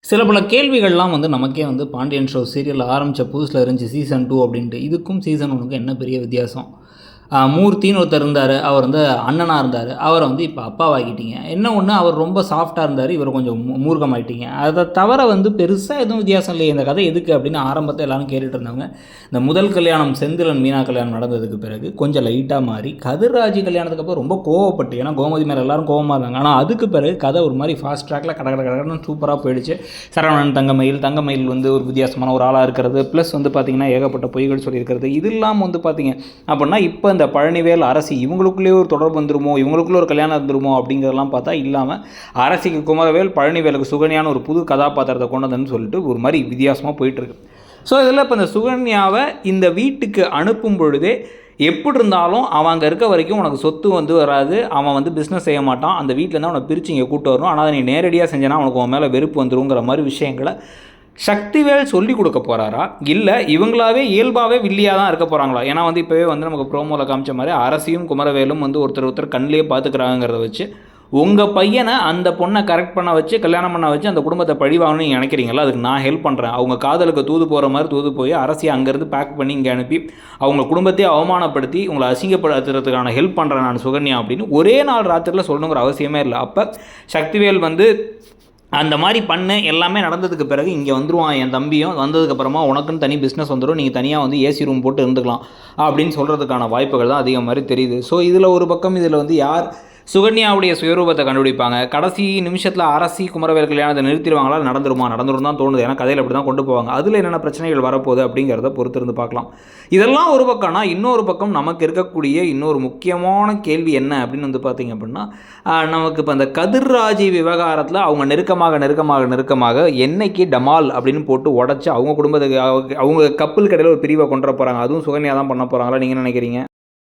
சில பல கேள்விகள்லாம் வந்து நமக்கே வந்து பாண்டியன் ஷோ சீரியல் ஆரம்பித்த புதுசில் இருந்துச்சு சீசன் டூ அப்படின்ட்டு. இதுக்கும் சீசன் ஒன்றுக்கும் என்ன பெரிய வித்தியாசம்? மூர்த்தின்னு ஒருத்தர் இருந்தார். அவர் வந்து அண்ணனாக இருந்தார். அவரை வந்து இப்போ அப்பாவாகிட்டீங்க என்ன ஒன்று அவர் ரொம்ப சாஃப்டாக இருந்தார். இவர் கொஞ்சம் மூ- மூர்க்கமாயிட்டீங்க. அதை தவிர வந்து பெருசாக எதுவும் வித்தியாசம் இல்லையே. இந்த கதை எதுக்கு அப்படின்னு ஆரம்பத்தில் எல்லாரும் கேட்டுட்டு இருந்தவங்க இந்த முதல் கல்யாணம் செந்திலன் மீனா கல்யாணம் நடந்ததுக்கு பிறகு கொஞ்சம் லைட்டாக மாறி கதிர்ராஜி கல்யாணத்துக்கு அப்புறம் ரொம்ப கோவப்பட்டு ஏன்னா கோமதி மேலே எல்லாரும் கோவமாக இருந்தாங்க. ஆனால் அதுக்கு பிறகு கதை ஒரு மாதிரி ஃபாஸ்ட் ட்ராக்கில் கட கட கடன்னு சூப்பராக போயிடுச்சு. சரவணன் தங்கமயில் தங்கமயில் வந்து ஒரு வித்தியாசமான ஒரு ஆளாக இருக்கிறது. ப்ளஸ் வந்து பார்த்திங்கன்னா ஏகப்பட்ட பொய்கள் சொல்லியிருக்கிறது. இது இல்லாமல் வந்து பார்த்திங்க அப்படின்னா இப்போ இந்த பழனிவேல் அரசி இவங்களுக்குள்ளேயே ஒரு தொடர்பு வந்துருமோ? இவங்களுக்குள்ளே ஒரு கல்யாணம் வந்துருமோ அப்படிங்கிறதெல்லாம் பார்த்தா இல்லாமல் அரசிக்கு குமரவேல் பழனிவேலுக்கு சுகன்யான ஒரு புது கதாபாத்திரத்தை கொண்டு வந்தேன்னு சொல்லிட்டு ஒரு மாதிரி வித்தியாசமாக போயிட்டுருக்கு. ஸோ இதில் இப்போ இந்த சுகன்யாவை இந்த வீட்டுக்கு அனுப்பும் பொழுதே எப்படி இருந்தாலும் அவன் அங்கே இருக்க வரைக்கும் உனக்கு சொத்து வந்து வராது. அவன் வந்து பிஸ்னஸ் செய்ய மாட்டான். அந்த வீட்டிலேருந்து அவனை பிரித்து இங்கே கூட்டு வரணும். ஆனால் அதை நீ நேரடியாக செஞ்சனா அவனுக்கு உன் மேலே வெறுப்பு வந்துருங்கிற மாதிரி விஷயங்களை சக்திவேல் சொல்லி கொடுக்க போகிறாரா இல்லை இவங்களாவே இயல்பாகவே வில்லியாக தான் இருக்க போகிறாங்களா ஏன்னா வந்து இப்போவே வந்து நமக்கு ப்ரோமோவில் காமிச்ச மாதிரி அரசியும் குமரவேலும் வந்து ஒருத்தர் ஒருத்தர் கண்ணிலே பார்த்துக்கிறாங்கிறத வச்சு உங்கள் பையனை அந்த பொண்ணை கரெக்ட் பண்ண வச்சு கல்யாணம் பண்ண வச்சு அந்த குடும்பத்தை பழிவாகணும்னு நினைக்கிறீங்களா? அதுக்கு நான் ஹெல்ப் பண்ணுறேன் அவங்க காதலுக்கு தூது போகிற மாதிரி தூது போய் அரசியை அங்கேருந்து பேக் பண்ணி இங்கே அனுப்பி அவங்க குடும்பத்தையே அவமானப்படுத்தி உங்களை அசிங்கப்படுத்துறதுக்கான ஹெல்ப் பண்ணுறேன் நான் சுகன்யா அப்படின்னு ஒரே நாள் ராத்திரியில் சொல்லணுங்கிற அவசியமே இல்லை. அப்போ சக்திவேல் வந்து அந்த மாதிரி பண்ணு எல்லாமே நடந்ததுக்கு பிறகு இங்கே வந்துடுவான் என் தம்பியும். வந்ததுக்கப்புறமா உனக்குன்னு தனி பிஸ்னஸ் வந்துடும் நீங்கள் தனியாக வந்து ஏசி ரூம் போட்டு இருந்துக்கலாம். அப்படின்னு சொல்கிறதுக்கான வாய்ப்புகள் தான் அதிகம் மாதிரி தெரியுது. ஸோ இதில் ஒரு பக்கம் இதில் வந்து யார் சுகன்யாவுடைய சுயரூபத்தை கண்டுபிடிப்பாங்க. கடைசி நிமிஷத்தில் அரசி குமரவேல் கல்யாணத்தை நிறுத்திடுவாங்களா? நடந்துருமா? நடந்துரும் தான் தோணுது. ஏன்னா கதையில் அப்படி தான் கொண்டு போவாங்க. அதில் என்னென்ன பிரச்சனைகள் வரப்போகுது அப்படிங்கிறத பொறுத்திருந்து பார்க்கலாம். இதெல்லாம் ஒரு பக்கம்னா இன்னொரு பக்கம் நமக்கு இருக்கக்கூடிய இன்னொரு முக்கியமான கேள்வி என்ன அப்படின்னு வந்து பார்த்தீங்க அப்படின்னா நமக்கு இப்போ அந்த கதிர்ராஜி விவகாரத்தில் அவங்க நெருக்கமாக நெருக்கமாக நெருக்கமாக என்னைக்கு டமால் அப்படின்னு போட்டு உடச்சி அவங்க குடும்பத்துக்கு அவங்க- அவங்க கப்பல் கடையில் ஒரு பிரிவை கொண்டு போகிறாங்க அதுவும் சுகன்யா தான் பண்ண போகிறாங்களா நீங்கள் நினைக்கிறீங்க?